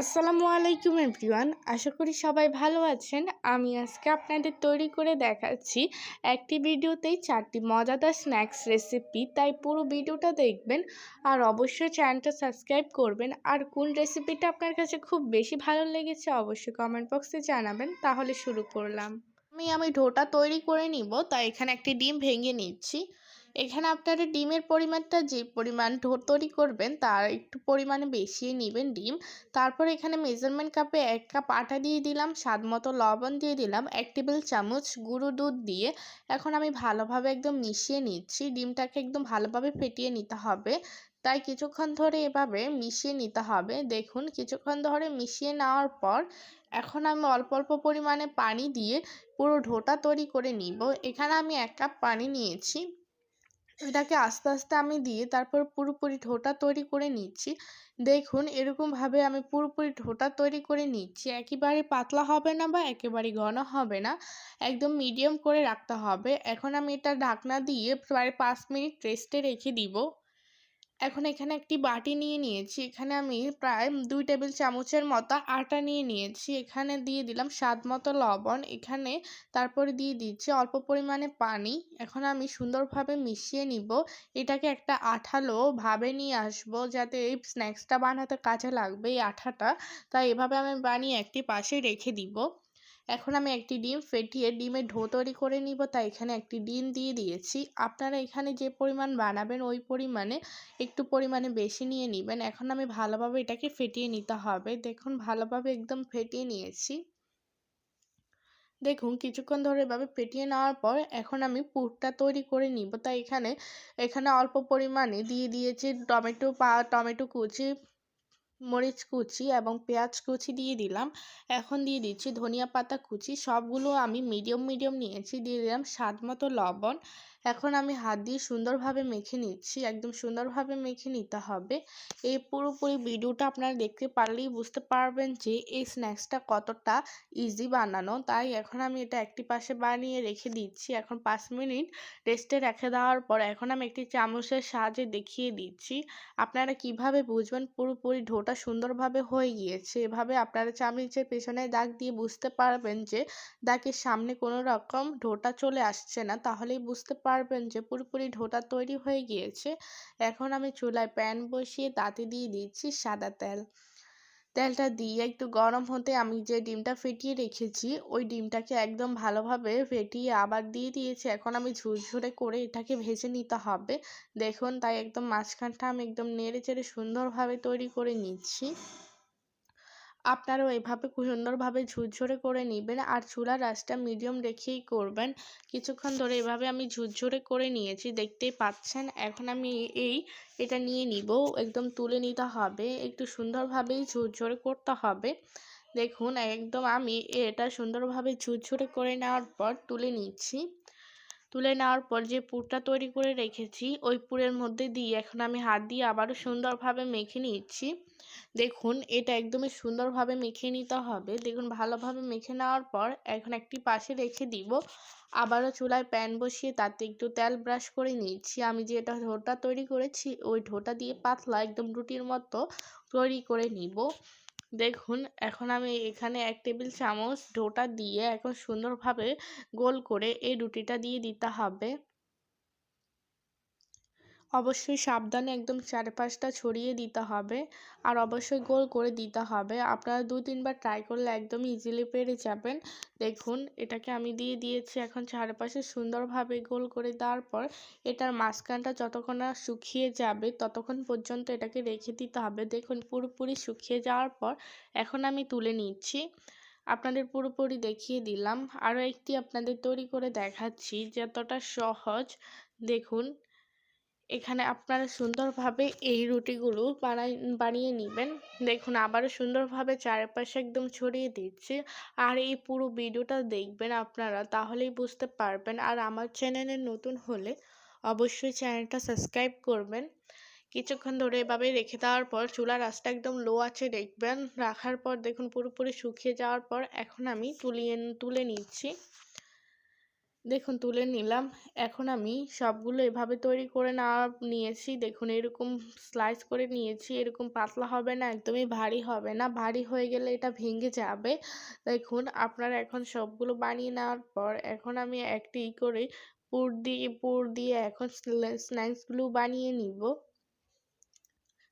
আসসালামু আলাইকুম এভরিওয়ান। আশা করি সবাই ভালো আছেন। আমি আজকে আপনাদের তৈরি করে দেখাচ্ছি একটি ভিডিওতেই চারটি মজাদার স্ন্যাক্স রেসিপি। তাই পুরো ভিডিওটা দেখবেন আর অবশ্যই চ্যানেলটা সাবস্ক্রাইব করবেন। আর কোন রেসিপিটা আপনার কাছে খুব বেশি ভালো লেগেছে অবশ্যই কমেন্ট বক্সে জানাবেন। তাহলে শুরু করলাম। আমি আমি ঢোটা তৈরি করে নিব। তাই এখানে একটি ডিম ভেঙে নিচ্ছি। এখানে আপনারা ডিমের পরিমাণটা যে পরিমাণ তৈরি করবেন, তার একটু পরিমাণে বেশি নেবেন ডিম। তারপর এখানে মেজারমেন্ট কাপে এক কাপ আটা দিয়ে দিলাম, স্বাদ মতো লবণ দিয়ে দিলাম, এক টেবিল চামচ গুঁড়ো দুধ দিয়ে। এখন আমি ভালোভাবে একদম মিশিয়ে নিচ্ছি, ডিমটাকে একদম ভালোভাবে ফেটিয়ে নিতে হবে। তাই কিছুক্ষণ ধরে এভাবে মিশিয়ে নিতে হবে। দেখুন, কিছুক্ষণ ধরে মিশিয়ে নেওয়ার পর এখন আমি অল্প অল্প পরিমাণে পানি দিয়ে পুরো ঢোটা তৈরি করে নিব। এখানে আমি এক কাপ পানি নিয়েছি। এটাকে আস্তে আস্তে আমি দিয়ে তারপর পুরোপুরি ঢোটা তৈরি করে নিচ্ছি। দেখুন এরকমভাবে আমি পুরোপুরি ঢোটা তৈরি করে নিচ্ছি। একেবারে পাতলা হবে না বা একেবারে ঘন হবে না, একদম মিডিয়াম করে রাখতে হবে। এখন আমি এটা ঢাকনা দিয়ে প্রায় পাঁচ মিনিট রেস্টে রেখে দিব। এখন এখানে একটি বাটি নিয়ে নিয়েছি। এখানে আমি প্রায় দুই টেবিল চামচের মতো আটা নিয়ে নিয়েছি। এখানে দিয়ে দিলাম স্বাদ মতো লবণ। এখানে তারপরে দিয়ে দিচ্ছি অল্প পরিমাণে পানি। এখন আমি সুন্দরভাবে মিশিয়ে নিব। এটাকে একটা আঠালো ভাবে নিয়ে আসব যাতে এই স্ন্যাক্সটা বানাতে কাজে লাগবে এই আঠাটা। তাই এভাবে আমি বানিয়ে একটি পাশে রেখে দিব। এখন আমি একটি ডিম ফেটিয়ে ডিমের ঢো তৈরি করে নিব, তাই এখানে একটি ডিম দিয়ে দিয়েছি। আপনারা এখানে যে পরিমাণ বানাবেন, ওই পরিমাণে একটু পরিমাণে বেশি নিয়ে নেবেন। এখন আমি ভালোভাবে এটাকে ফেটিয়ে নিতে হবে। দেখুন, ভালোভাবে একদম ফেটিয়ে নিয়েছি। দেখুন, কিছুক্ষণ ধরে এভাবে ফেটিয়ে নেওয়ার পর এখন আমি পুরটা তৈরি করে নিব। তাই এখানে এখানে অল্প পরিমাণে দিয়ে দিয়েছি টমেটো পা, টমেটো কুচি মরিচ কুচি এবং পেঁয়াজ কুচি দিয়ে দিলাম। এখন দিয়ে দিচ্ছি ধনিয়া পাতা কুচি। সবগুলো আমি মিডিয়াম মিডিয়াম নিয়েছি। দিয়ে দিলাম স্বাদ মতো লবণ। এখন আমি হাত দিয়ে সুন্দরভাবে মেখে নিচ্ছি, একদম সুন্দরভাবে মেখে নিতে হবে। এই পুরোপুরি ভিডিওটা আপনারা দেখতে পারলেই বুঝতে পারবেন যে এই স্ন্যাক্সটা কতটা ইজি বানানো। তাই এখন আমি এটা একটি পাশে বানিয়ে রেখে দিচ্ছি। এখন পাঁচ মিনিট রেস্টে রেখে দেওয়ার পর এখন আমি একটি চামচের সাহায্যে দেখিয়ে দিচ্ছি। আপনারা কীভাবে বুঝবেন? পুরোপুরি ঢোটা সুন্দরভাবে হয়ে গিয়েছে। এভাবে আপনারা চামচের পেছনে দাগ দিয়ে বুঝতে পারবেন যে দাগের সামনে কোনো রকম ঢোটা চলে আসছে না। তাহলেই বুঝতে পার পারবেন যে পুরোপুরি ঢোটা তৈরি হয়ে গিয়েছে। এখন আমি চুলায় প্যান বসিয়ে তাতে দিয়ে দিচ্ছি সাদা তেল। তেলটা দিয়ে একটু গরম হতে আমি যে ডিমটা ফেটিয়ে রেখেছি, ওই ডিমটাকে একদম ভালোভাবে ফেটিয়ে আবার দিয়ে দিয়েছি। এখন আমি ঝুরঝুরে করে এটাকে ভেজে নিতে হবে। দেখুন, তাই একদম মাঝখানটা আমি একদম নেড়ে চেড়ে সুন্দরভাবে তৈরি করে নিচ্ছি। আপনারাও এভাবে সুন্দরভাবে ঝুরঝরে করে নেবেন আর চুলার আঁচটা মিডিয়াম রেখেই করবেন। কিছুক্ষণ ধরে এভাবে আমি ঝুরঝরে করে নিয়েছি, দেখতেই পাচ্ছেন। এখন আমি এই, এটা নিয়ে নিব, একদম তুলে নিতে হবে, একটু সুন্দরভাবেই ঝুরঝরে করতে হবে। দেখুন, একদম আমি এটা সুন্দরভাবে ঝুরঝরে করে নেওয়ার পর তুলে নিচ্ছি। তুলে নেওয়ার পর যে পুরটা তৈরি করে রেখেছি, ওই পুরের মধ্যে দিয়ে এখন আমি হাত দিয়ে আবারও সুন্দরভাবে মেখে নিচ্ছি। দেখুন, এটা একদমই সুন্দরভাবে মেখে নিতে হবে। দেখুন, ভালোভাবে মেখে নেওয়ার পর এখন একটি পাশে রেখে দিব। আবারও চুলায় প্যান বসিয়ে তাতে একটু তেল ব্রাশ করে নিচ্ছি। আমি যে এটা ঢোটা তৈরি করেছি, ওই ঢোটা দিয়ে পাতলা একদম রুটির মতো তৈরি করে নিব। দেখুন, এখন আমি এখানে এক টেবিল চামচ ডোটা দিয়ে এখন সুন্দরভাবে গোল করে এই রুটিটা দিয়ে দিতে হবে। অবশ্যই সাবধানে একদম চারপাশটা ছড়িয়ে দিতে হবে আর অবশ্যই গোল করে দিতে হবে। আপনারা দু, তিনবার ট্রাই করলে একদম ইজিলি পেরে যাবেন। দেখুন, এটাকে আমি দিয়ে দিয়েছি এখন চারপাশে সুন্দরভাবে গোল করে দেওয়ার পর এটার মাঝখানটা যতক্ষণ না শুকিয়ে যাবে ততক্ষণ পর্যন্ত এটাকে রেখে দিতে হবে। দেখুন, পুরোপুরি শুকিয়ে যাওয়ার পর এখন আমি তুলে নিচ্ছি। আপনাদের পুরোপুরি দেখিয়ে দিলাম। আরও একটি আপনাদের তৈরি করে দেখাচ্ছি, যতটা সহজ। দেখুন এখানে আপনারা সুন্দরভাবে এই রুটিগুলো বানাই, বানিয়ে নেবেন। দেখুন, আবারও সুন্দরভাবে চারপাশে একদম ছড়িয়ে দিচ্ছি। আর এই পুরো ভিডিওটা দেখবেন আপনারা, তাহলেই বুঝতে পারবেন। আর আমার চ্যানেলে নতুন হলে অবশ্যই চ্যানেলটা সাবস্ক্রাইব করবেন। কিছুক্ষণ ধরে এভাবে রেখে দেওয়ার পর চুলার আঁচটা একদম লো আছে দেখবেন। রাখার পর দেখুন, পুরোপুরি শুকিয়ে যাওয়ার পর এখন আমি তুলিয়ে, তুলে নিচ্ছি। দেখুন, তুলে নিলাম। এখন আমি সবগুলো এভাবে তৈরি করে নেওয়া নিয়েছি। দেখুন, এরকম স্লাইস করে নিয়েছি। এরকম পাতলা হবে না, একদমই ভারী হবে না। ভারী হয়ে গেলে এটা ভেঙে যাবে। দেখুন, আপনারা এখন সবগুলো বানিয়ে নেওয়ার পর এখন আমি একটি করে পুর দিয়ে পুর দিয়ে এখন স্ন্যাক্সগুলো বানিয়ে নিব।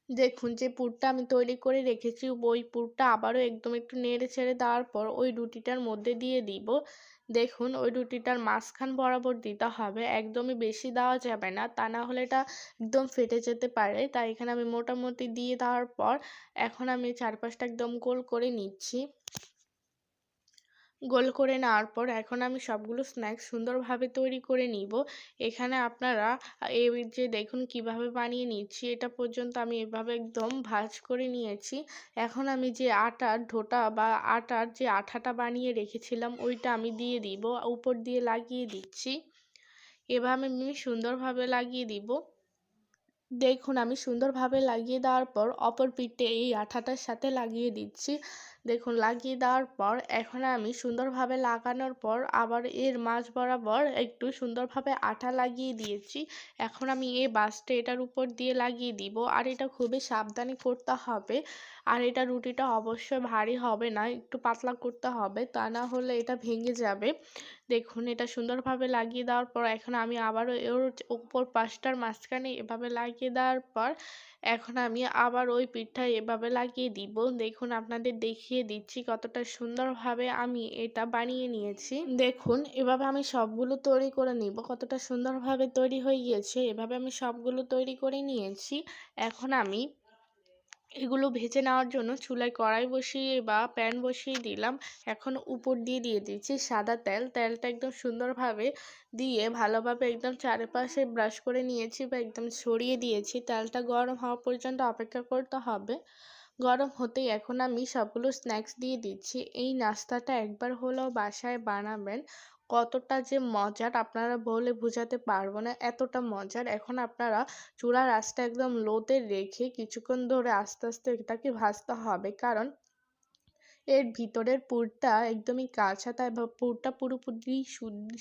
দেখুন, যে পুরটা আমি তৈরি করে রেখেছি, ওই পুরটা আবারও একদম একটু নেড়ে ছেড়ে দেওয়ার পর ওই রুটিটার মধ্যে দিয়ে দিব। দেখুন, ওই রুটিটার মাঝখান বরাবর দিতে হবে, একদমই বেশি দেওয়া যাবে না। তা না হলে এটা একদম ফেটে যেতে পারে। তাই এখানে আমি মোটামুটি দিয়ে দেওয়ার পর, এখন আমি চারপাশটা একদম গোল করে নিচ্ছি। গোল করে নেওয়ার পর এখন আমি সবগুলো স্ন্যাক্স সুন্দরভাবে তৈরি করে নিব। এখানে আপনারা এই যে দেখুন কীভাবে বানিয়ে নিচ্ছি, এটা পর্যন্ত আমি এভাবে একদম ভাজ করে নিয়েছি। এখন আমি যে আটার ঢোটা বা আটার যে আঠাটা বানিয়ে রেখেছিলাম, ওইটা আমি দিয়ে দিব, উপর দিয়ে লাগিয়ে দিচ্ছি। এভাবে আমি সুন্দরভাবে লাগিয়ে দিব। দেখুন, আমি সুন্দরভাবে লাগিয়ে দেওয়ার পর অপর পিঠে এই আঠাটার সাথে লাগিয়ে দিচ্ছি। দেখুন, লাগিয়ে দেওয়ার পর এখন আমি সুন্দরভাবে লাগানোর পর আবার এর মাঝ বরাবর একটু সুন্দরভাবে আঠা লাগিয়ে দিয়েছি। এখন আমি এই বাসটা এটার উপর দিয়ে লাগিয়ে দিব। আর এটা খুবই সাবধানে করতে হবে। আর এটা রুটিটা অবশ্যই ভারী হবে না, একটু পাতলা করতে হবে। তা না হলে এটা ভেঙে যাবে। দেখুন এটা সুন্দরভাবে লাগিয়ে দেওয়ার পর এখন আমি আবারও এর উপর পাশটার মাঝখানে এভাবে লাগিয়ে দেওয়ার পর এখন আমি আবার ওই পিঠটা এভাবে লাগিয়ে দিব। দেখুন আপনাদের দেখিয়ে দিচ্ছি কতটা সুন্দরভাবে আমি এটা বানিয়ে নিয়েছি। দেখুন এভাবে আমি সবগুলো তৈরি করে নিব। কতটা সুন্দরভাবে তৈরি হয়ে গিয়েছে। এভাবে আমি সবগুলো তৈরি করে নিয়েছি। এখন আমি এগুলো ভেজে নেওয়ার জন্য চুলায় কড়াই বসিয়ে বা প্যান বসিয়ে দিলাম। এখন উপর দিয়ে দিয়ে দিচ্ছি সাদা তেল। তেলটা একদম সুন্দরভাবে দিয়ে ভালোভাবে একদম চারিপাশে ব্রাশ করে নিয়েছি বা একদম ছড়িয়ে দিয়েছি। তেলটা গরম হওয়া পর্যন্ত অপেক্ষা করতে হবে। গরম হতেই এখন আমি সবগুলো স্ন্যাক্স দিয়ে দিচ্ছি। এই নাস্তাটা একবার হলেও বাসায় বানাবেন। কতটা যে মজার আপনারা বলে বোঝাতে পারব না, এতটা মজার। এখন আপনারা চূড়ার আঁচটা একদম লোতে রেখে কিছুক্ষণ ধরে আস্তে আস্তে এটাকে ভাজতে হবে। কারণ এর ভিতরের পুরটা একদমই কাঁচা তাই পুরটা পুরোপুরি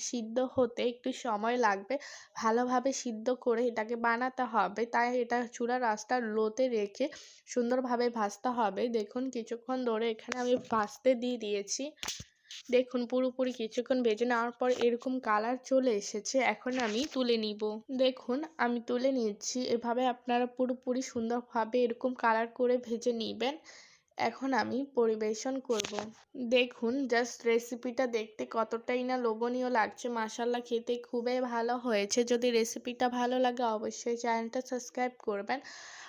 সিদ্ধ হতে একটু সময় লাগবে। ভালোভাবে সিদ্ধ করে এটাকে বানাতে হবে। তাই এটা চূড়ার আঁচটা লোতে রেখে সুন্দরভাবে ভাজতে হবে। দেখুন, কিছুক্ষণ ধরে এখানে আমি ভাজতে দিয়ে দিয়েছি। দেখুন, পুরোপুরি কিছুক্ষণ ভেজে নেওয়ার পর এরকম কালার চলে এসেছে, এখন আমি তুলে নিব। দেখুন, আমি তুলে নিচ্ছি, এভাবে আপনারা পুরোপুরি সুন্দরভাবে এরকম কালার করে ভেজে নেবেন। এখন আমি পরিবেশন করব। দেখুন জাস্ট রেসিপিটা দেখতে কতটাই না লোভনীয় লাগছে। মাসাল্লা খেতে খুবই ভালো হয়েছে। যদি রেসিপিটা ভালো লাগে, অবশ্যই চ্যানেলটা সাবস্ক্রাইব করবেন।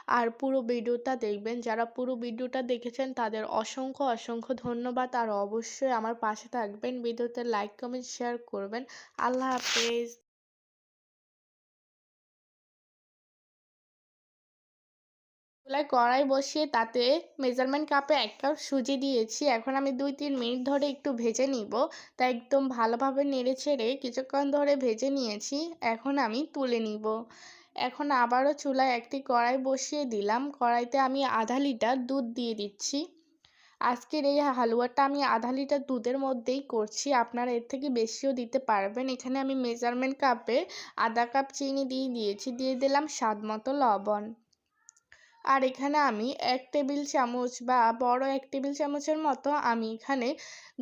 আর পুরো ভিডিওটা দেখবেন। যারা পুরো ভিডিওটা দেখেছেন, তাদের অসংখ্য অসংখ্য ধন্যবাদ। আর অবশ্যই আমার পাশে থাকবেন। ভিডিওতে লাইক কমেন্ট শেয়ার করবেন। আল্লাহ হাফেজ। চুলায় কড়াই বসিয়ে তাতে মেজারমেন্ট কাপে এক কাপ সুজি দিয়েছি। এখন আমি দুই তিন মিনিট ধরে একটু ভেজে নিব। তা একদম ভালোভাবে নেড়ে ছেড়ে কিছুক্ষণ ধরে ভেজে নিয়েছি। এখন আমি তুলে নিব। এখন আবারও চুলায় একটি কড়াই বসিয়ে দিলাম। কড়াইতে আমি আধা লিটার দুধ দিয়ে দিচ্ছি। আজকের এই হালুয়াটা আমি আধা লিটার দুধের মধ্যেই করছি। আপনারা এর থেকে বেশিও দিতে পারবেন। এখানে আমি মেজারমেন্ট কাপে আধা কাপ চিনি দিয়ে দিয়েছি। দিয়ে দিলাম স্বাদ মতো লবণ। আর এখানে আমি এক টেবিল চামচ বা বড় এক টেবিল চামচের মতো আমি এখানে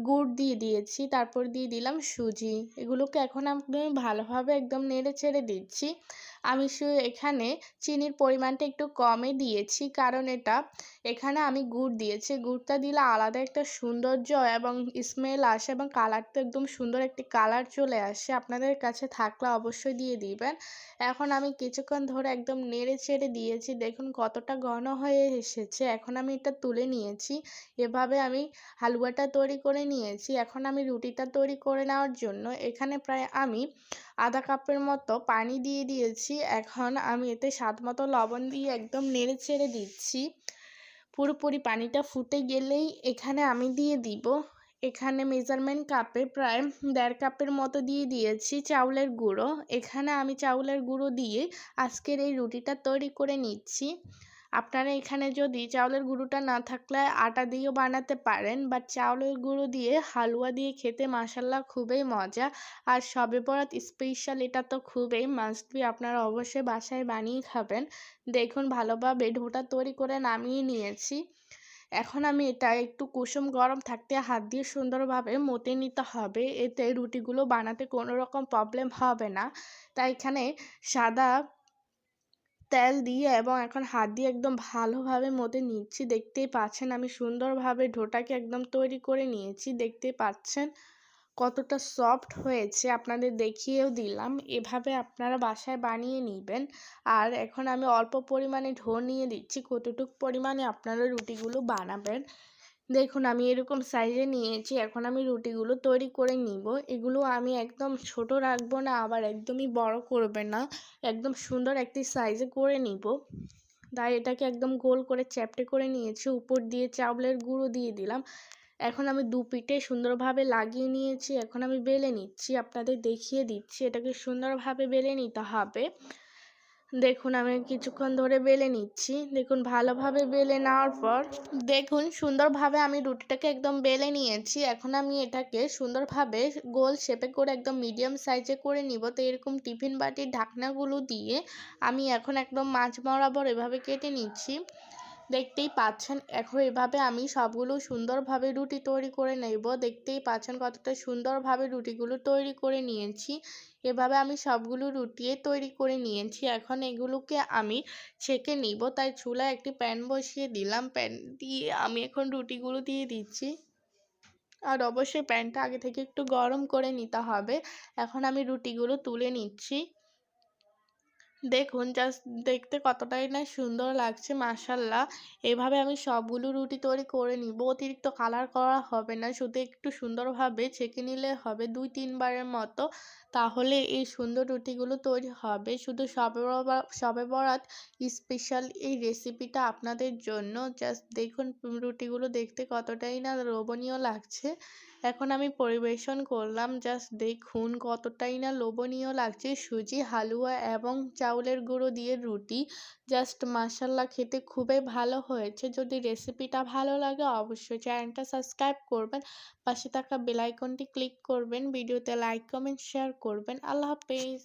গুড় দিয়ে দিয়েছি, তারপর দিয়ে দিলাম সুজি। এগুলোকে এখন আমি ভালোভাবে একদম নেড়ে ছেড়ে দিচ্ছি। আমি এখানে চিনির পরিমাণটা একটু কমে দিয়েছি, কারণ এটা, এখানে আমি গুড় দিয়েছি। গুড়টা দিলে আলাদা একটা সৌন্দর্য এবং স্মেল আসে এবং কালারটা একদম সুন্দর একটি কালার চলে আসে। আপনাদের কাছে থাকলে অবশ্যই দিয়ে দিবেন। এখন আমি কিছুক্ষণ ধরে একদম নেড়ে চেড়ে দিয়েছি। দেখুন কতটা ঘন হয়ে এসেছে। এখন আমি এটা তুলে নিয়েছি। এভাবে আমি হালুয়াটা তৈরি করে নিয়েছি। এখন আমি রুটিটা তৈরি করে নেওয়ার জন্য এখানে প্রায় আমি আধা কাপের মতো পানি দিয়ে দিয়েছি। এখন আমি এতে স্বাদ মতো লবণ দিয়ে একদম নেড়ে ছেড়ে দিচ্ছি। পুরোপুরি পানিটা ফুটে গেলেই এখানে আমি দিয়ে দিব। এখানে মেজারমেন্ট কাপে প্রায় দেড় কাপের মতো দিয়ে দিয়েছি চাউলের গুঁড়ো। এখানে আমি চাউলের গুঁড়ো দিয়ে আজকের এই রুটিটা তৈরি করে নিচ্ছি। আপনারা এখানে যদি চাউলের গুঁড়োটা না থাকলে আটা দিয়েও বানাতে পারেন বা চাউলের গুঁড়ো দিয়ে হালুয়া দিয়ে খেতে মাসাল্লাহ খুবই মজা। আর সবে বরাত স্পেশাল এটা তো খুবই মাস্ট বি আপনারা অবশ্যই বাসায় বানিয়ে খাবেন। দেখুন ভালোভাবে ঢোটা তৈরি করে নামিয়ে নিয়েছি। এখন আমি এটা একটু কুসুম গরম থাকতে হাত দিয়ে সুন্দরভাবে মতে নিতে হবে, এতে রুটিগুলো বানাতে কোনো রকম প্রবলেম হবে না। তাই এখানে সাদা তেল দিয়ে এবং এখন হাত দিয়ে একদম ভালোভাবে মতে নিচ্ছি। দেখতেই পাচ্ছেন আমি সুন্দরভাবে ঢোটাকে একদম তৈরি করে নিয়েছি। দেখতেই পাচ্ছেন কতটা সফট হয়েছে। আপনাদের দেখিয়েও দিলাম। এভাবে আপনারা বাসায় বানিয়ে নিবেন। আর এখন আমি অল্প পরিমাণে ঢো নিয়ে দিচ্ছি। কতটুক পরিমাণে আপনারা রুটিগুলো বানাবেন দেখুন, আমি এরকম সাইজে নিয়েছি, এখন আমি রুটিগুলো তৈরি করে নিব। এগুলো আমি একদম ছোট রাখব না, আবার একদমই বড় করবে না। একদম সুন্দর একটি সাইজে করে নিব। তাই এটাকে একদম গোল করে চ্যাপটে করে নিয়েছি। উপর দিয়ে চাউলের গুঁড়ো দিয়ে দিলাম। এখন আমি দু পিঠে সুন্দরভাবে লাগিয়ে নিয়েছি। এখন আমি বেলে নিচ্ছি, আপনাদের দেখিয়ে দিচ্ছি। এটাকে সুন্দরভাবে বেলে নিতে হবে। দেখুন, আমি কিছুক্ষণ ধরে বেলে নিচ্ছি। দেখুন, ভালোভাবে বেলে নেওয়ার পর দেখুন, সুন্দরভাবে আমি রুটিটাকে একদম বেলে নিয়েছি। এখন আমি এটাকে সুন্দরভাবে গোল শেপে করে একদম মিডিয়াম সাইজে করে নিব। তো এরকম টিফিন বাটির ঢাকনাগুলো দিয়ে আমি এখন একদম মাছ বরাবর এভাবে কেটে নিচ্ছি। দেখতেই পাচ্ছেন, এখন এভাবে আমি সবগুলো সুন্দরভাবে রুটি তৈরি করে নেব। দেখতেই পাচ্ছেন কতটা সুন্দরভাবে রুটিগুলো তৈরি করে নিয়েছি। এভাবে আমি সবগুলো রুটিয়ে তৈরি করে নিয়েছি। এখন এগুলোকে আমি ছেঁকে নিব। তাই চুলায় একটি প্যান বসিয়ে দিলাম। প্যান দিয়ে আমি এখন রুটিগুলো দিয়ে দিচ্ছি। আর অবশ্যই প্যানটা আগে থেকে একটু গরম করে নিতে হবে। এখন আমি রুটিগুলো তুলে নিচ্ছি। দেখুন জাস্ট দেখতে কতটাই না সুন্দর লাগছে, মাশাল্লাহ। এভাবে আমি সবগুলো রুটি তৈরি করে নিব। অতিরিক্ত কালার করা হবে না, শুধু একটু সুন্দরভাবে ছেঁকে নিলে হবে দুই, তিনবারের মতো। তাহলে এই সুন্দর রুটিগুলো তৈরি হবে। শুধু সবে সবে বরাত স্পেশাল এই রেসিপিটা আপনাদের জন্য। জাস্ট দেখুন, রুটিগুলো দেখতে কতটাই না লোভনীয় লাগছে। এখন আমি পরিবেশন করলাম। জাস্ট দেখুন, কতটাই না লোভনীয় লাগছে। সুজি, হালুয়া এবং চাউলের গুঁড়ো দিয়ে রুটি। জাস্ট মাসাল্লা খেতে খুবই ভালো হয়েছে। যদি রেসিপিটা ভালো লাগে অবশ্যই চ্যানেলটা সাবস্ক্রাইব করবেন। পাশে থাকা বেলাইকনটি ক্লিক করবেন। ভিডিওতে লাইক, কমেন্ট, শেয়ার করবেন। আল্লাহ হাফিজ।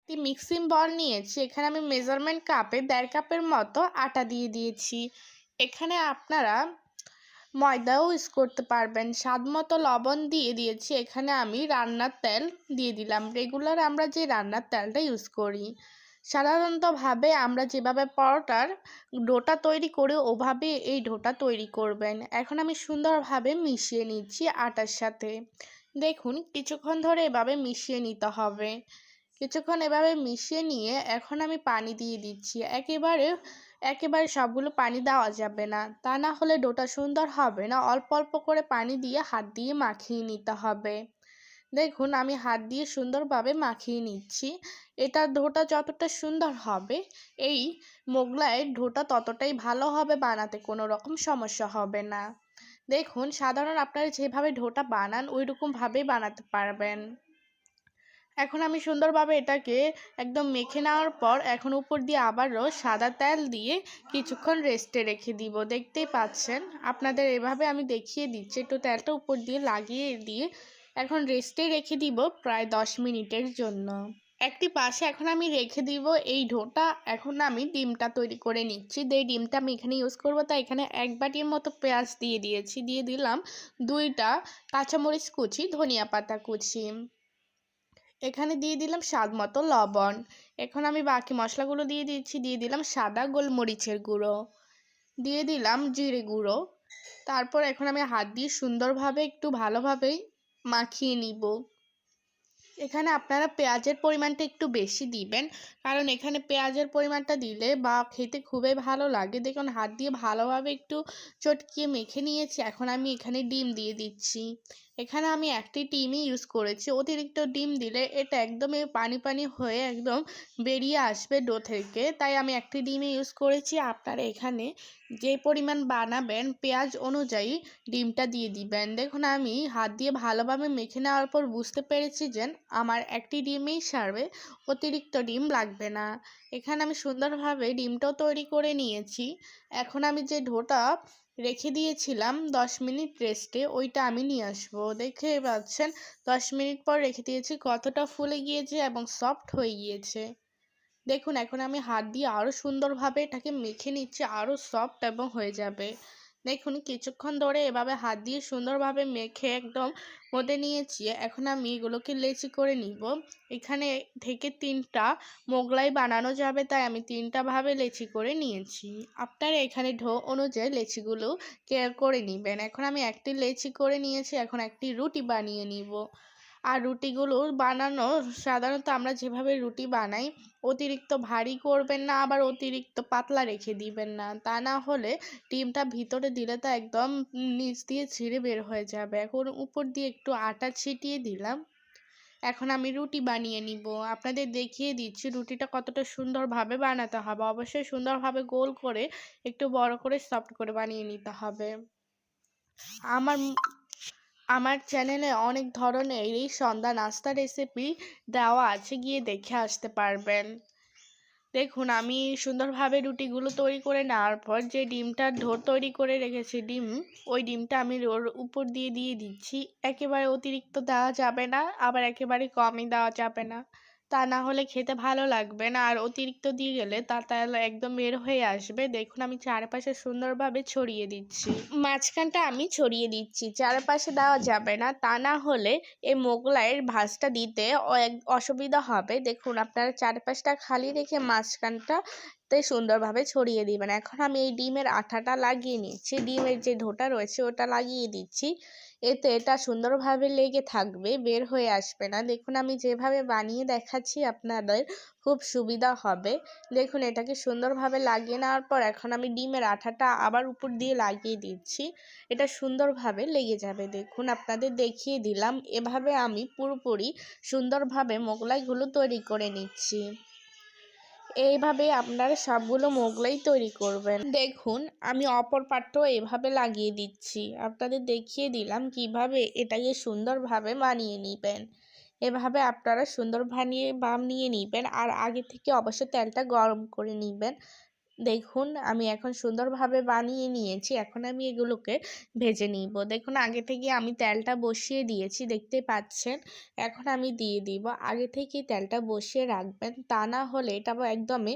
একটি মিক্সিং বল নিয়েছি। এখানে আমি মেজারমেন্ট কাপে, দেড় কাপের মতো আটা দিয়ে দিয়েছি। এখানে আপনারা ময়দাও ইউজ করতে পারবেন। স্বাদ মতো লবণ দিয়ে দিয়েছি। এখানে আমি রান্নার তেল দিয়ে দিলাম। রেগুলার আমরা যে রান্নার তেলটা ইউজ করি, সাধারণতভাবে আমরা যেভাবে পরোটার ডোটা তৈরি করে, ওভাবে এই ডোটা তৈরি করবেন। এখন আমি সুন্দরভাবে মিশিয়ে নিচ্ছি আটার সাথে। দেখুন, কিছুক্ষণ ধরে এভাবে মিশিয়ে নিতে হবে। কিছুক্ষণ এভাবে মিশিয়ে নিয়ে এখন আমি পানি দিয়ে দিচ্ছি। একেবারে একেবারে সবগুলো পানি দেওয়া যাবে না। তা না হলে ডোটা সুন্দর হবে না। অল্প অল্প করে পানি দিয়ে হাত দিয়ে মাখিয়ে নিতে হবে। দেখুন, আমি হাত দিয়ে সুন্দরভাবে মাখিয়ে নিচ্ছি। এটা ডোটা যতটা সুন্দর হবে, এই মোগলাইয়ের ডোটা ততটাই ভালো হবে, বানাতে কোনো রকম সমস্যা হবে না। দেখুন, সাধারণ আপনারা যেভাবে ঢোটা বানান ওই রকমভাবেই বানাতে পারবেন। এখন আমি সুন্দরভাবে এটাকে একদম মেখে নেওয়ার পর এখন উপর দিয়ে আবারও সাদা তেল দিয়ে কিছুক্ষণ রেস্টে রেখে দিব। দেখতেই পাচ্ছেন? আপনাদের এভাবে আমি দেখিয়ে দিচ্ছি। একটু তেলটা উপর দিয়ে লাগিয়ে দিয়ে এখন রেস্টে রেখে দিব প্রায় দশ মিনিটের জন্য। একটি পাশে এখন আমি রেখে দিব এই ঢোটা এখন আমি ডিমটা তৈরি করে নিচ্ছি। যে ডিমটা আমি এখানে ইউজ করব তাই এখানে এক বাটির মতো পেঁয়াজ দিয়ে দিয়েছি। দিয়ে দিলাম দুইটা কাঁচামরিচ কুচি, ধনিয়া পাতা কুচি। এখানে দিয়ে দিলাম স্বাদ মতো লবণ। এখন আমি বাকি মশলাগুলো দিয়ে দিচ্ছি, দিয়ে দিলাম সাদা গোলমরিচের গুঁড়ো। দিয়ে দিলাম জিরে গুঁড়ো। তারপর এখন আমি হাত দিয়ে সুন্দরভাবে একটু ভালোভাবেই মাখিয়ে নিব। এখানে আপনারা পেঁয়াজের পরিমাণটা একটু বেশি দিবেন, কারণ এখানে পেঁয়াজের পরিমাণটা দিলে বা খেতে খুবই ভালো লাগে। দেখুন, হাত দিয়ে ভালোভাবে একটু চটকিয়ে মেখে নিয়েছি, এখন আমি এখানে ডিম দিয়ে দিচ্ছি। এখানে আমি একটি ডিমই ইউজ করেছি। অতিরিক্ত ডিম দিলে এটা একদমই পানি পানি হয়ে একদম বেরিয়ে আসবে ডো থেকে। তাই আমি একটি ডিমই ইউজ করেছি। আপনারা এখানে যে পরিমাণ বানাবেন পেঁয়াজ অনুযায়ী ডিমটা দিয়ে দিবেন। দেখুন, আমি হাত দিয়ে ভালোভাবে মেখে নেওয়ার পর বুঝতে পেরেছি যে আমার একটি ডিমেই সারবে, অতিরিক্ত ডিম লাগবে না। এখানে আমি সুন্দরভাবে ডিমটাও তৈরি করে নিয়েছি। এখন আমি যে ঢোটা রেখে দিয়েছিলাম, দশ মিনিট রেস্টে। ওইটা আমি নিয়ে আসব। দেখে পাচ্ছেন, দশ মিনিট পর রেখে দিয়েছি। কতটা ফুলে গিয়েছে এবং সফট হয়ে গিয়েছে। দেখুন, এখন আমি হাত দিয়ে আরও সুন্দরভাবে এটাকে মেখে নিচ্ছি আরও সফট এবং হয়ে যাবে। দেখুন, কিছুক্ষণ ধরে এভাবে হাত দিয়ে সুন্দরভাবে মেখে একদম মধ্যে নিয়েছি। এখন আমি এগুলোকে লেচি করে নিব। এখানে থেকে তিনটা মোগলাই বানানো যাবে, তাই আমি তিনটা ভাবে লেচি করে নিয়েছি। আপনারা এখানে ঢো অনুযায়ী লেচিগুলো কেয়ার করে নেবেন। এখন আমি একটি লেচি করে নিয়েছি, এখন একটি রুটি বানিয়ে নিব। আর রুটিগুলো বানানো সাধারণত আমরা যেভাবে রুটি বানাই, অতিরিক্ত ভারী করবেন না, আবার অতিরিক্ত পাতলা রেখে দিবেন না। তা না হলে ডিমটা ভিতরে দিলে তো একদম নিচ দিয়ে ছিঁড়ে বের হয়ে যাবে। এখন উপর দিয়ে একটু আটা ছিটিয়ে দিলাম। এখন আমি রুটি বানিয়ে নিব। আপনাদের দেখিয়ে দিচ্ছি রুটিটা কতটা সুন্দরভাবে বানাতে হবে। অবশ্যই সুন্দরভাবে গোল করে, একটু বড় করে, সফট করে বানিয়ে নিতে হবে। আমার আমার চ্যানেলে অনেক ধরনের এই সন্ধ্যা নাস্তা রেসিপি দেওয়া আছে, গিয়ে দেখে আসতে পারবেন। দেখুন, আমি সুন্দরভাবে রুটিগুলো তৈরি করে নেওয়ার পর যে ডিমটা ঢোর তৈরি করে রেখেছি ডিম, ওই ডিমটা আমি ওর উপর দিয়ে দিয়ে দিচ্ছি। একেবারে অতিরিক্ত দেওয়া যাবে না, আবার একেবারে কমই দেওয়া যাবে না। তা না হলে খেতে ভালো লাগবে না। আর অতিরিক্ত দিয়ে গেলে তা তাহলে একদম বের হয়ে আসবে। দেখুন আমি চারপাশে সুন্দরভাবে ছড়িয়ে দিচ্ছি। মাঝখানটা আমি ছড়িয়ে দিচ্ছি, চারপাশে দেওয়া যাবে না। তা না হলে এই মোগলাইয়ের ভাজটা দিতে অসুবিধা হবে। দেখুন আপনারা চারপাশটা খালি রেখে মাঝখানটা তে সুন্দরভাবে ছড়িয়ে দিবেন। এখন আমি এই ডিমের আঠাটা লাগিয়ে নিচ্ছি। ডিমের যে ঢোটা রয়েছে ওটা লাগিয়ে দিচ্ছি। এতে এটা সুন্দরভাবে লেগে থাকবে, বের হয়ে আসবে না। দেখুন, আমি যেভাবে বানিয়ে দেখাচ্ছি আপনাদের, খুব সুবিধা হবে। দেখুন, এটাকে সুন্দরভাবে লাগিয়ে নেওয়ার পর এখন আমি ডিমের আঠাটা আবার উপর দিয়ে লাগিয়ে দিচ্ছি। এটা সুন্দরভাবে লেগে যাবে। দেখুন, আপনাদের দেখিয়ে দিলাম। এভাবে আমি পুরোপুরি সুন্দরভাবে মোগলাইগুলো তৈরি করে নিচ্ছি। এইভাবে আপনারা সবগুলো মোগলাই তৈরি করবেন। দেখুন, আমি অপর পাটটাও এভাবে লাগিয়ে দিচ্ছি। আপনাদের দেখিয়ে দিলাম কীভাবে এটাকে সুন্দরভাবে বানিয়ে নেবেন। এভাবে আপনারা সুন্দর বানিয়ে বানিয়ে নেবেন আর আগে থেকে অবশ্যই তেলটা গরম করে নেবেন। দেখুন, আমি এখন সুন্দরভাবে বানিয়ে নিয়েছি। এখন আমি এগুলোকে ভেজে নিব। দেখুন, আগে থেকে আমি তেলটা বসিয়ে দিয়েছি, দেখতে পাচ্ছেন? এখন আমি দিয়ে দিব। আগে থেকেই তেলটা বসিয়ে রাখবেন। তা না হলে এটা একদমই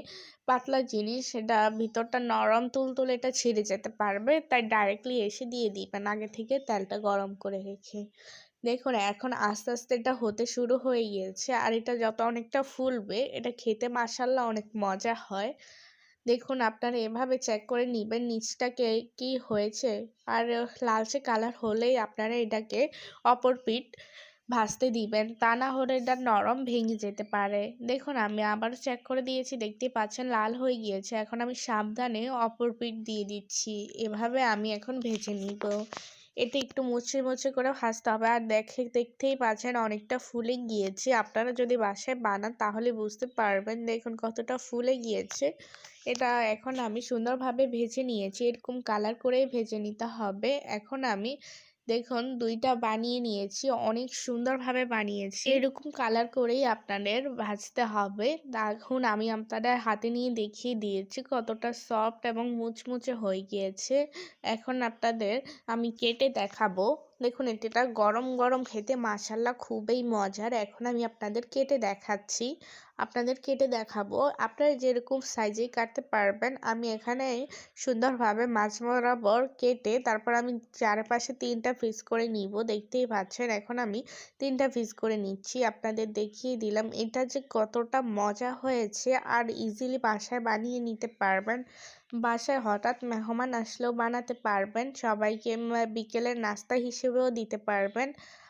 পাতলা জিনিস। এটা ভিতরটা নরম তুলতুল এটা ছিঁড়ে যেতে পারবে। তাই ডাইরেক্টলি এসে দিয়ে দিবেন আগে থেকে তেলটা গরম করে রেখে। দেখুন, এখন আস্তে আস্তে এটা হতে শুরু হয়ে গিয়েছে। আর এটা যত অনেকটা ফুলবে, এটা খেতে মাসাল্লা অনেক মজা হয়। দেখুন, আপনারা এভাবে চেক করে নেবেন নিচটাকে কি হয়েছে। আর লালচে কালার হলেই আপনারা এটাকে অপর পিঠ ভাজতে দিবেন। তা না হলে এটা নরম ভেঙে যেতে পারে। দেখুন, আমি আবার চেক করে দিয়েছি দেখতে পাচ্ছেন লাল হয়ে গিয়েছে। এখন আমি সাবধানে অপর পিঠ দিয়ে দিচ্ছি। এভাবে আমি এখন ভেজে নিব। এতে একটু মুছে মুছে করে ভাজতে হবে। আর দেখে, দেখতেই পাচ্ছেন অনেকটা ফুলে গিয়েছে। আপনারা যদি বাসায় বানান তাহলে বুঝতে পারবেন দেখুন কতটা ফুলে গিয়েছে। এটা এখন আমি সুন্দরভাবে ভেজে নিয়েছি। এরকম কালার করেই ভেজে নিতে হবে। এখন আমি দেখুন, দুইটা বানিয়ে নিয়েছি, অনেক সুন্দরভাবে বানিয়েছি। এরকম কালার করেই আপনাদের ভাজতে হবে। দেখুন, আমি আপনাদের হাতে নিয়ে দেখিয়ে দিয়েছি কতটা সফট এবং মুচমুচে হয়ে গিয়েছে। এখন আপনাদের আমি কেটে দেখাবো। দেখুন, এটা গরম গরম খেতে মাসাল্লা খুবই মজার। এখন আমি আপনাদের কেটে দেখাচ্ছি। আপনাদের কেটে দেখাবো। আপনারা যেরকম সাইজে কাটতে পারবেন, আমি এখানে সুন্দরভাবে মাছ বরাবর কেটে তারপর আমি চারপাশে তিনটা পিস করে নিব। দেখতেই পাচ্ছেন, এখন আমি তিনটা পিস করে নিচ্ছি। আপনাদের দেখিয়ে দিলাম, এটা যে কতটা মজা হয়েছে। আর ইজিলি বাসায় বানিয়ে নিতে পারবেন। বাসায় হঠাৎ মেহমান আসলেও বানাতে পারবেন। সবাইকে বিকেলের নাস্তা হিসেবেও দিতে পারবেন।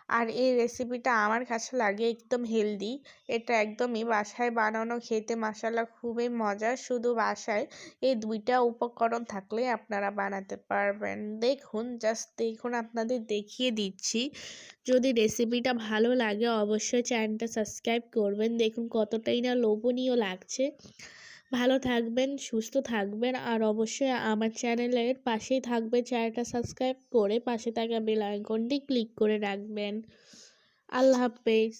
আর এই রেসিপিটা আমার কাছে লাগে একদম হেলদি এটা একদমই বাসায় বানানো খেতে মাসাল্লা খুবই মজার। শুধু বাসায় এই দুইটা উপকরণ থাকলে আপনারা বানাতে পারবেন। দেখুন জাস্ট দেখুন, আপনাদের দেখিয়ে দিচ্ছি। যদি রেসিপিটা ভালো লাগে, অবশ্যই চ্যানেলটা সাবস্ক্রাইব করবেন। দেখুন কতটাই না লোভনীয় লাগছে। ভালো থাকবেন, সুস্থ থাকবেন। আর অবশ্যই আমার চ্যানেলের পাশেই থাকবে চ্যানেলটা সাবস্ক্রাইব করে পাশে থাকা বেল আইকনটি ক্লিক করে রাখবেন। আল্লাহ হাফেজ।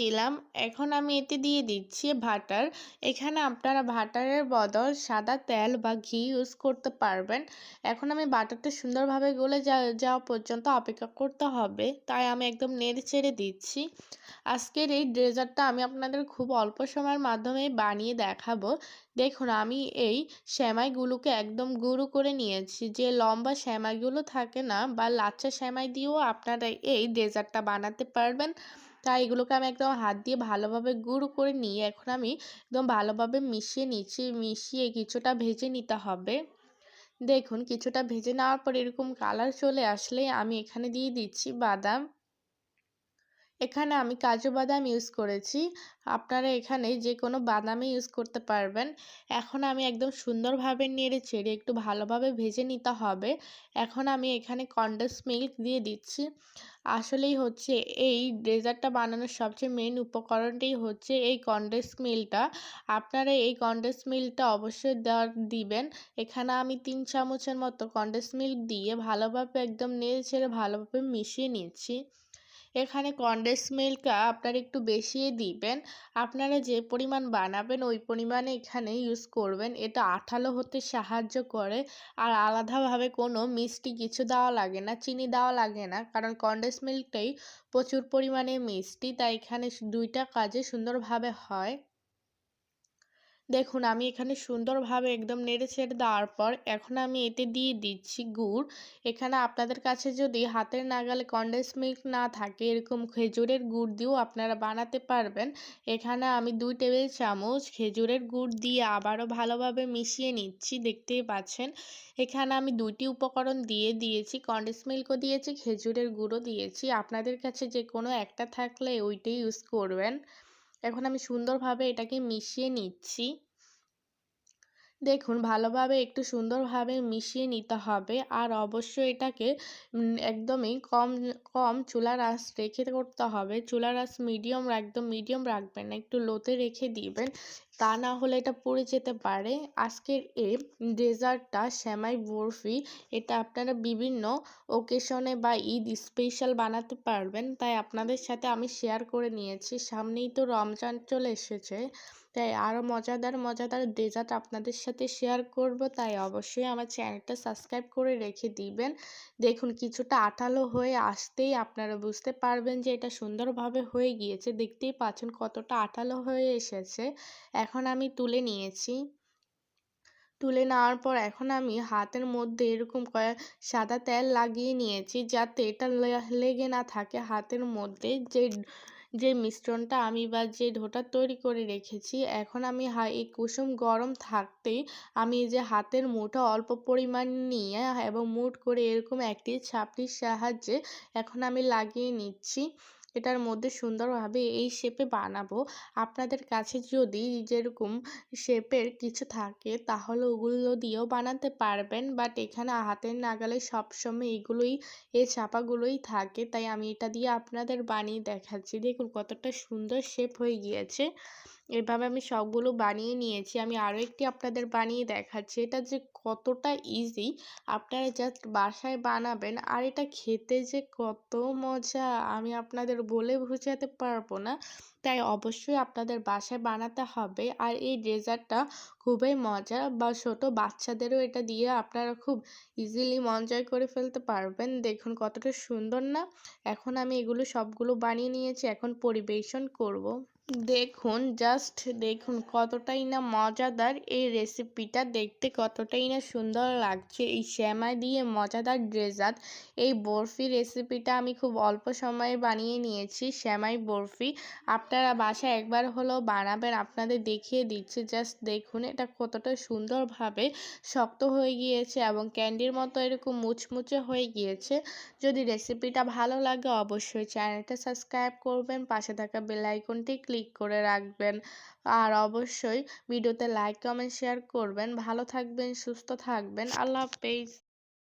দিলাম। এখন আমি এতে দিয়ে দিচ্ছি ভাটার এখানে আপনারা ভাটারের বদল সাদা তেল বা ঘি ইউজ করতে পারবেন। এখন আমি বাটারটা সুন্দরভাবে গলে যাওয়া পর্যন্ত অপেক্ষা করতে হবে। তাই আমি একদম নেড়ে ছেড়ে দিচ্ছি। আজকের এই ডেজার্টটা আমি আপনাদের খুব অল্প সময়ের মাধ্যমে বানিয়ে দেখাবো। দেখুন, আমি এই শ্যামাইগুলোকে একদম গুঁড়ো করে নিয়েছি। যে লম্বা শ্যামাইগুলো থাকে না বা লাচ্চা শ্যামাই দিয়েও আপনারা এই ডেজার্টটা বানাতে পারবেন। তাই এগুলোকে আমি একদম হাত দিয়ে ভালোভাবে গুঁড়ো করে নিয়ে এখন আমি একদম ভালোভাবে মিশিয়ে নিচ্ছি, মিশিয়ে কিছুটা ভেজে নিতে হবে। দেখুন, কিছুটা ভেজে নেওয়ার পর এরকম কালার চলে আসলে আমি এখানে দিয়ে দিচ্ছি বাদাম। এখানে আমি কাজু বাদাম ইউজ করেছি। আপনারা এখানে যে কোনো বাদামই ইউজ করতে পারবেন। এখন আমি একদম সুন্দরভাবে নেড়ে চেড়ে একটু ভালোভাবে ভেজে নিতে হবে। এখন আমি এখানে কন্ডেন্স মিল্ক দিয়ে দিচ্ছি। আসলেই হচ্ছে এই ডেজার্টটা বানানোর সবচেয়ে মেন উপকরণটাই হচ্ছে এই কন্ডেন্স মিল্কটা আপনারা এই কন্ডেন্স মিল্কটা অবশ্যই দিবেন। এখানে আমি তিন চামচের মতো কন্ডেন্স মিল্ক দিয়ে ভালোভাবে একদম নেড়ে ছেড়ে ভালোভাবে মিশিয়ে নিচ্ছি। এখানে কন্ডেন্স মিল্কটা আপনারা একটু বেশিয়ে দিবেন। আপনারা যে পরিমাণ বানাবেন, ওই পরিমাণে এখানে ইউজ করবেন। এটা আঠালো হতে সাহায্য করে। আর আলাদাভাবে কোনো মিষ্টি কিছু দেওয়া লাগে না, চিনি দেওয়া লাগে না। কারণ কন্ডেন্স মিল্কটাই প্রচুর পরিমাণে মিষ্টি, তাই এখানে দুইটা কাজে সুন্দরভাবে হয়। দেখুন, আমি এখানে সুন্দরভাবে একদম নেড়ে ছেড়ে দেওয়ার পর এখন আমি এতে দিয়ে দিচ্ছি গুড়। এখানে আপনাদের কাছে যদি হাতের নাগালে কন্ডেন্স মিল্ক না থাকে, এরকম খেজুরের গুড় দিয়েও আপনারা বানাতে পারবেন। এখানে আমি দুই টেবিল চামচ খেজুরের গুড় দিয়ে আবারও ভালোভাবে মিশিয়ে নিচ্ছি, দেখতেই পাচ্ছেন। এখানে আমি দুইটি উপকরণ দিয়ে দিয়েছি কন্ডেন্স মিল্কও দিয়েছি, খেজুরের গুঁড়ো দিয়েছি। আপনাদের কাছে যে কোনো একটা থাকলে ওইটাই ইউজ করবেন। এখন আমি সুন্দরভাবে এটাকে মিশিয়ে নিচ্ছি। দেখুন, ভালোভাবে একটু সুন্দরভাবে মিশিয়ে নিতে হবে। আর অবশ্যই এটাকে একদমই কম কম চুলার আঁচ রেখে করতে হবে। চুলার আঁচ মিডিয়াম একদম মিডিয়াম রাখবেন না, একটু লোতে রেখে দিবেন। তা না হলে এটা পুড়ে যেতে পারে। আজকের এই ডেজার্টটা শ্যামাই বরফি, এটা আপনারা বিভিন্ন ওকেশনে বা ঈদ স্পেশাল বানাতে পারবেন। তাই আপনাদের সাথে আমি শেয়ার করে নিয়েছি। সামনেই তো রমজান চলে এসেছে। তাই আরও মজাদার মজাদার ডেজার্ট আপনাদের সাথে শেয়ার করব, তাই অবশ্যই আমার চ্যানেলটা সাবস্ক্রাইব করে রেখে দিবেন। দেখুন, কিছুটা আঠালো হয়ে আসতেই আপনারা বুঝতে পারবেন যে এটা সুন্দরভাবে হয়ে গিয়েছে। দেখতেই পাচ্ছেন কতটা আঠালো হয়ে এসেছে। এখন আমি তুলে নিয়েছি। তুলে নেওয়ার পর এখন আমি হাতের মধ্যে এরকম কয়েক সাদা তেল লাগিয়ে নিয়েছি, যাতে এটা লেগে না থাকে হাতের মধ্যে। যে যে মিশ্রণটা আমি বা যে ঢোটা তৈরি করে রেখেছি, এখন আমি এই কুসুম গরম থাকতেই আমি যে হাতের মুঠা অল্প পরিমাণ নিয়ে এবং মুঠ করে এরকম একটি ছাপড়ির সাহায্যে এখন আমি লাগিয়ে নিচ্ছি। এটার মধ্যে সুন্দরভাবে এই শেপে বানাবো। আপনাদের কাছে যদি যেরকম শেপের কিছু থাকে, তাহলে ওগুলো দিয়েও বানাতে পারবেন। বাট এখানে হাতের নাগালে সবসময় এগুলোই এ ছাপাগুলোই থাকে। তাই আমি এটা দিয়ে আপনাদের বানিয়ে দেখাচ্ছি। দেখুন কতটা সুন্দর শেপ হয়ে গিয়েছে। এভাবে আমি সবগুলো বানিয়ে নিয়েছি। আমি আরও একটি আপনাদের বানিয়ে দেখাচ্ছি। এটা যে কতটা ইজি আপনারা জাস্ট বাসায় বানাবেন আর এটা খেতে যে কত মজা আমি আপনাদের বলে বোঝাতে পারব না। তাই অবশ্যই আপনাদের বাসায় বানাতে হবে আর এই ডেজার্টটা খুবই মজা বা ছোট বাচ্চাদেরও এটা দিয়ে আপনারা খুব ইজিলি জয় করে ফেলতে পারবেন। দেখুন কতটা সুন্দর না? এখন আমি এগুলো সবগুলো বানিয়ে নিয়েছি। এখন পরিবেশন করব। দেখুন জাস্ট দেখুন কতটাই না মজাদার এই রেসিপিটা দেখতে কতটাই না সুন্দর লাগছে এই শ্যামা দিয়ে মজাদার ডেজার্ট এই বরফি রেসিপিটা আমি খুব অল্প সময়ে বানিয়ে নিয়েছি, শ্যামাই বরফি। আপনারা বাসায় একবার হলেও বানাবেন, আপনাদের দেখিয়ে দিচ্ছি। জাস্ট দেখুন, এটা কতটা সুন্দরভাবে শক্ত হয়ে গিয়েছে এবং ক্যান্ডির মতো এরকম মুচমুচে হয়ে গিয়েছে। যদি রেসিপিটা ভালো লাগে, অবশ্যই চ্যানেলটা সাবস্ক্রাইব করবেন। পাশে থাকা বেল আইকনটি ক্লিক করে রাখবেন। আর অবশ্যই ভিডিওতে লাইক কমেন্ট শেয়ার করবেন। ভালো থাকবেন, সুস্থ থাকবেন। আল্লাহ হাফেজ।